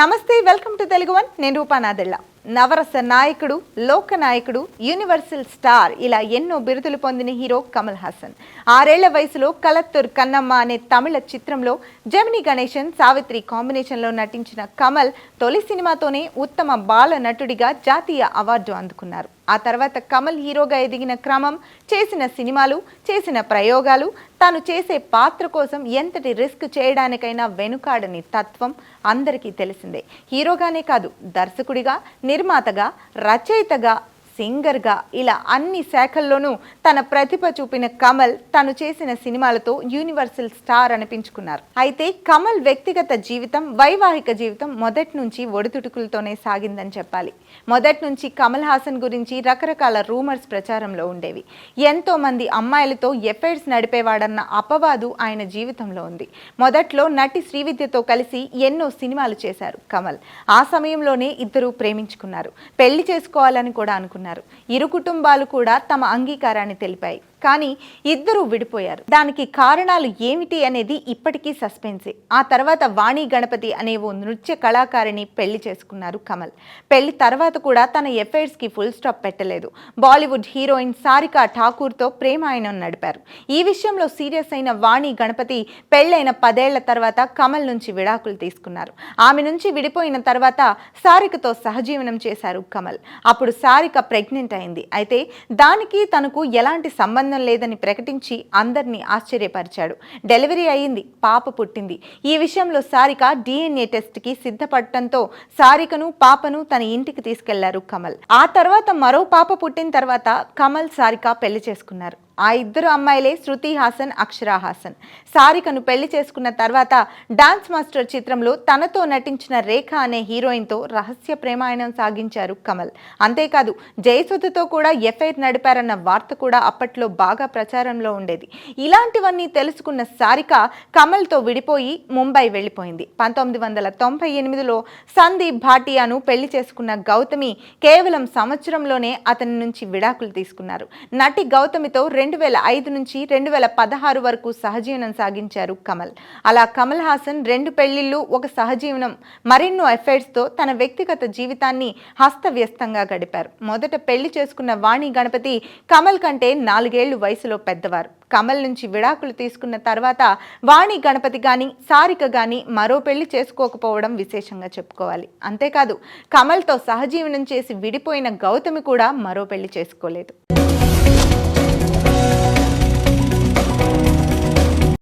నమస్తే welcome to Telugu one. నేను రూపానాదెళ్ళ నవరస నాయకుడు లోక నాయకుడు యూనివర్సల్ స్టార్. ఇలా ఎన్నో బిరుదులు పొందిన హీరో కమల్ హాసన్. ఆరేళ్ళ వయసులో కలత్తూర్ కన్నమ్మ అనే తమిళ చిత్రంలో జమిని గణేశన్ సావిత్రి కాంబినేషన్లో నటించిన కమల్ తొలి సినిమాతోనే ఉత్తమ బాల నటుడిగా జాతీయ అవార్డు అందుకున్నారు. ఆ తర్వాత కమల్ హీరోగా ఎదిగిన క్రమం చేసిన సినిమాలు చేసిన ప్రయోగాలు తాను చేసే పాత్ర కోసం ఎంతటి రిస్క్ చేయడానికైనా వెనుకాడని తత్వం అందరికీ తెలిసిందే. హీరోగానే కాదు దర్శకుడిగా నిర్మాతగా రచయితగా సింగర్గా ఇలా అన్ని శాఖల్లోనూ తన ప్రతిభ చూపిన కమల్ తను చేసిన సినిమాలతో యూనివర్సల్ స్టార్ అనిపించుకున్నారు. అయితే కమల్ వ్యక్తిగత జీవితం వైవాహిక జీవితం మొదటి నుంచి ఒడిదుడుకులతోనే సాగిందని చెప్పాలి. మొదటి నుంచి కమల్ హాసన్ గురించి రకరకాల రూమర్స్ ప్రచారంలో ఉండేవి. ఎంతో మంది అమ్మాయిలతో ఎఫైర్స్ నడిపేవాడన్న అపవాదు ఆయన జీవితంలో ఉంది. మొదట్లో నటి శ్రీవిద్యతో కలిసి ఎన్నో సినిమాలు చేశారు కమల్. ఆ సమయంలోనే ఇద్దరు ప్రేమించుకున్నారు. పెళ్ళి చేసుకోవాలని కూడా అనుకున్నారు. ఇరు కుటుంబాలు కూడా తమ అంగీకారాన్ని తెలిపాయి. కానీ ఇద్దరూ విడిపోయారు. దానికి కారణాలు ఏమిటి అనేది ఇప్పటికీ సస్పెన్సే. ఆ తర్వాత వాణి గణపతి అనే ఓ నృత్య కళాకారిని పెళ్ళి చేసుకున్నారు కమల్. పెళ్ళి తర్వాత కూడా తన ఎఫైర్స్కి ఫుల్ స్టాప్ పెట్టలేదు. బాలీవుడ్ హీరోయిన్ సారికా ఠాకూర్తో ప్రేమాయణం నడిపారు. ఈ విషయంలో సీరియస్ అయిన వాణి గణపతి పెళ్ళైన పదేళ్ళ తర్వాత కమల్ నుంచి విడాకులు తీసుకున్నారు. ఆమె నుంచి విడిపోయిన తర్వాత సారికతో సహజీవనం చేశారు కమల్. అప్పుడు సారిక ప్రెగ్నెంట్ అయింది. అయితే దానికి తనకు ఎలాంటి సంబంధం లేదని ప్రకటించి అందరినీ ఆశ్చర్యపరిచాడు. డెలివరీ అయింది పాప పుట్టింది. ఈ విషయంలో సారిక డిఎన్ఏ టెస్ట్కి సిద్ధపడటంతో సారికను పాపను తన ఇంటికి తీసుకెళ్ళారు కమల్. ఆ తర్వాత మరో పాప పుట్టిన తర్వాత కమల్ సారిక పెళ్ళి చేసుకున్నారు. ఆ ఇద్దరు అమ్మాయిలే శృతి హాసన్ అక్షరా హాసన్. సారికను పెళ్ళి చేసుకున్న తర్వాత డాన్స్ మాస్టర్ చిత్రంలో తనతో నటించిన రేఖ అనే హీరోయిన్తో రహస్య ప్రేమాయణం సాగించారు కమల్. అంతేకాదు జయసుధతో కూడా ఎఫ్ఐఆర్ నడిపారన్న వార్త కూడా అప్పట్లో బాగా ప్రచారంలో ఉండేది. ఇలాంటివన్నీ తెలుసుకున్న సారిక కమల్తో విడిపోయి ముంబై వెళ్ళిపోయింది. పంతొమ్మిది వందల తొంభై ఎనిమిదిలో సందీప్ భాటియాను పెళ్ళి చేసుకున్న గౌతమి కేవలం సంవత్సరంలోనే అతని నుంచి విడాకులు తీసుకున్నారు. నటి గౌతమితో రెండు వేల ఐదు నుంచి రెండు వేల పదహారు వరకు సహజీవనం సాగించారు కమల్. అలా కమల్ హాసన్ రెండు పెళ్ళిళ్ళు ఒక సహజీవనం మరెన్నో ఎఫైర్స్తో తన వ్యక్తిగత జీవితాన్ని హస్తవ్యస్తంగా గడిపారు. మొదట పెళ్ళి చేసుకున్న వాణి గణపతి కమల్ కంటే నాలుగేళ్ళు వయసులో పెద్దవారు. కమల్ నుంచి విడాకులు తీసుకున్న తర్వాత వాణి గణపతి కానీ సారిక కానీ మరో పెళ్ళి చేసుకోకపోవడం విశేషంగా చెప్పుకోవాలి. అంతేకాదు కమల్తో సహజీవనం చేసి విడిపోయిన గౌతమి కూడా మరో పెళ్ళి చేసుకోలేదు.